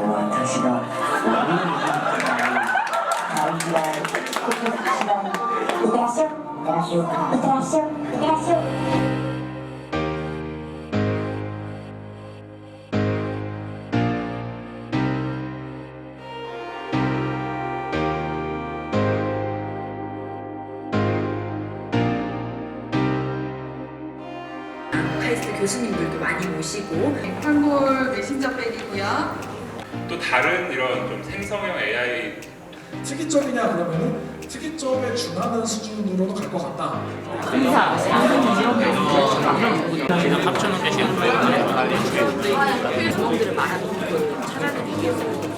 너무 안타시다. 다음 주에 시간 이때라쇼, 이때라쇼, 이때라쇼, 이때라쇼. 카이스트 교수님들도 많이 모시고 한골 메신저 백이고요. 또 다른 이런 좀 생성형 AI 특이점이냐 그러면은 특이점에 준하는 수준으로도 갈것 같다. 조언들을 말하는 걸 찾아내기 위해서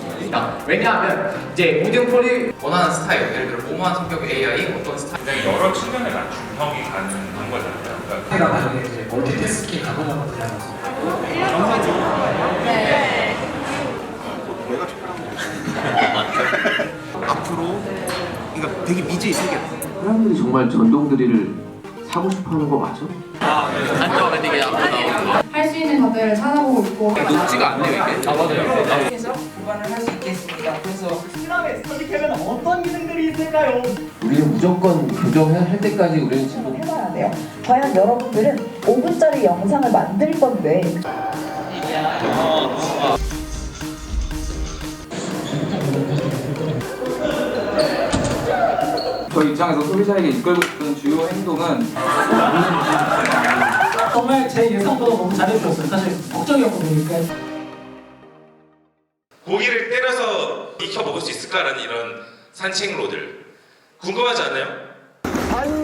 왜냐하면 이제 모든 폴이 원하는 스타일, 예를 들어 모모한 성격의 AI 어떤 스타일 굉장히 여러 측면에 맞춘 형이 가능한 거잖아요. 그러니까 내가 만약에 이제 멀티태스킹 가능한 것들이 하면서 앞으로 그러니까 되게 미지의 세계 사람들이 정말 전동 드릴을 사고 싶어 하는 거 맞아? 이게 앞으로 나오는 할수 있는 것들을 찾아보고 있고 거 높지가 않네요 이게 아 맞아요 해서 보관을 할 수 있겠습니다. 그래서 우리는 무조건 교정할 때까지 우리는 지금 해봐야 돼요. 과연 여러분들은 5분짜리 영상을 만들 건데 저희 입장에서 소비자에게 이끌고 싶은 주요 행동은 정말 제 예상보다 너무 잘해주셨어요. 사실 걱정이었거든요. 그러니까 고기를 때려서 익혀 먹을 수 있을까라는 이런 산책로들 궁금하지 않아요?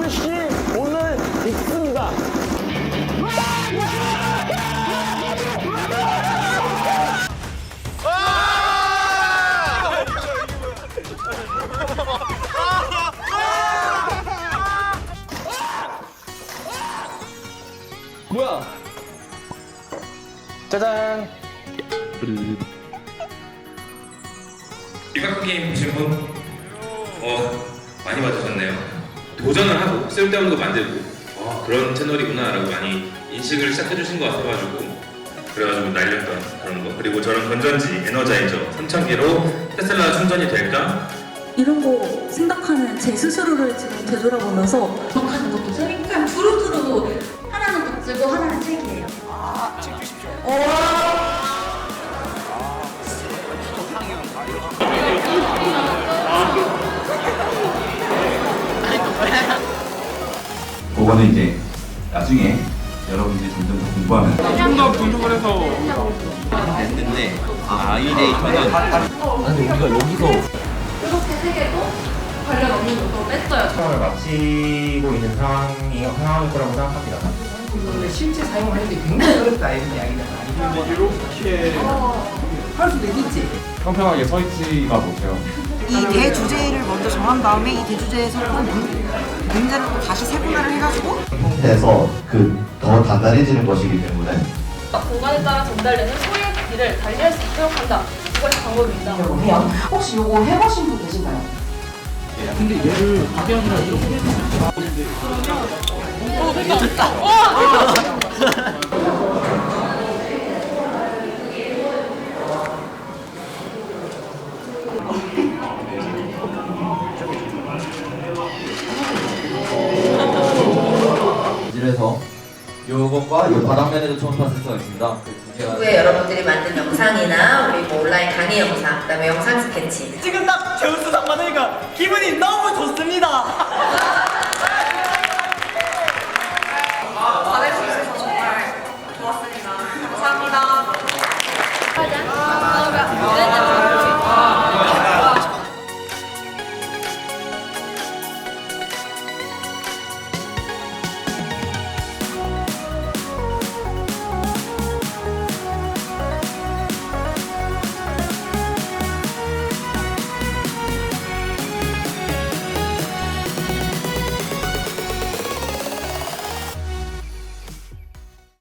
짜잔 이각화 게임 보신 분? 어 많이 봐주셨네요 도전을 하고 쓸데없는 거 만들고 어, 그런 채널이구나 라고 많이 인식을 시작해 주신 것 같아가지고 그래가지고 날렸던 그런 거 그리고 저런 건전지 에너자이저 3000개로 테슬라 충전이 될까? 이런 거 생각하는 제 스스로를 지금 되돌아보면서 기억하는 것도 그러니까 두루두루 하나는 덕질고 하나는 책이에요. 그거는 이제 나중에 여러분들이 점점 더 공부하면 좀더 분석을 해서 됐는데 아 이데이터는 이렇게 세 개도 관련 없는 것도 뺐어요. 시험을 마치고 있는 상황이 상황일 거라고 생각합니다. 근데 실제 사용을 했는데 굉장히 어렵다 이런 이야기가 많이 이렇게 할 수도 있겠지. 평평하게 서 있지가 못해요. 이 대주제를 먼저 정한 다음에 이 대주제에서 또 문- 문제를 또 다시 세분화를 해가지고 형태에서 그 더 단단해지는 것이기 때문에 공간에 따라 전달되는 소리의 길이를 달리할 수 있도록 한다. 이것이 방법입니다. 해요. 혹시 요거 해보신 분 계신가요? 이 래서 요것과 요 바닥면에도 초음파 센서가 있습니다. 그두 개가 후에 여러분들이 만든 영상이나 우리 뭐 온라인 강의 영상, 그다음에 영상 스케치 지금 딱 제우스 상 받으니까 기분이 너무 좋습니다. เรื่องจะ